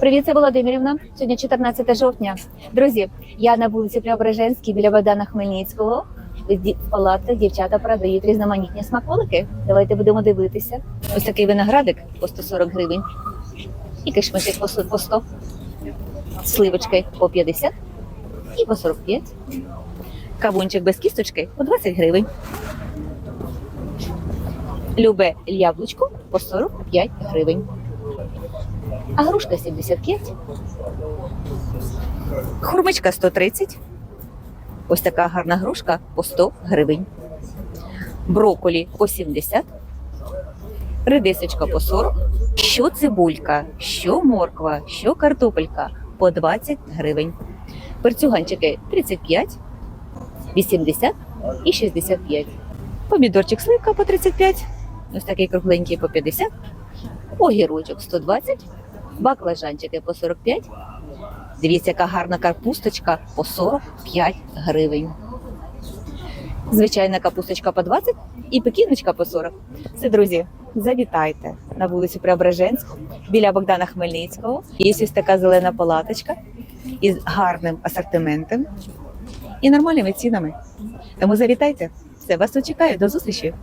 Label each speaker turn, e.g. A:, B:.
A: Привіт, це Володимирівна. Сьогодні 14 жовтня. Друзі, я на вулиці Преображенській біля Богдана Хмельницького. В дівчата продають різноманітні смаколики. Давайте будемо дивитися. Ось такий виноградик по 140 гривень. І кишмишик по 100. Сливочки по 50 і по 45. Кавунчик без кісточки по 20 гривень. Любе яблучко по 45 гривень. А грушка 75. Хурмичка 130. Ось така гарна грушка по 100 гривень. Броколі по 70. Редисочка по 40. Що цибулька, що морква, що картопелька по 20 гривень. Перцюганчики 35, 80 і 65. Помідорчик сливка по 35. Ось такий кругленький по 50. Огірочок 120 баклажанчики по 45. Дивіться, яка гарна капусточка по 45 гривень. Звичайна капусточка по 20 і пекіночка по 40. Це, друзі, завітайте на вулицю Преображенську біля Богдана Хмельницького. Є ось така зелена палаточка із гарним асортиментом і нормальними цінами. Тому завітайте. Все, вас чекаю. До зустрічі!